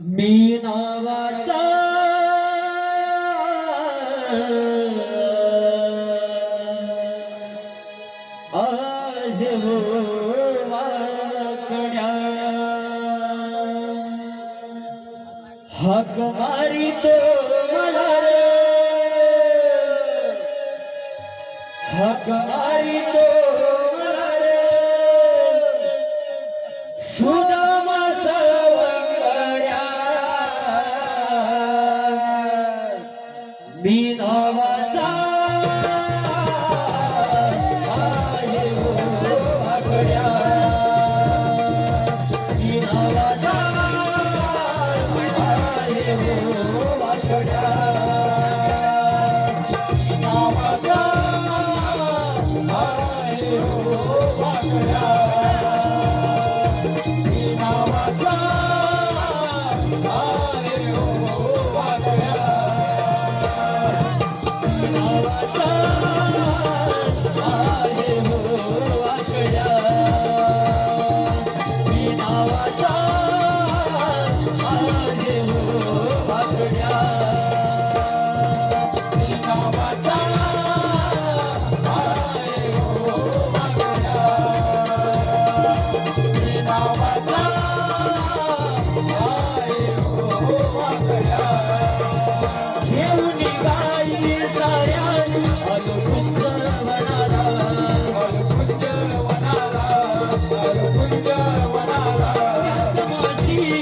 मी नावाचा आज वाकड्या. हक मारितो मला रे. हक Senhor, o Pai Senhor.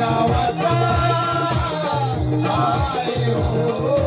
I ah, ah, ah,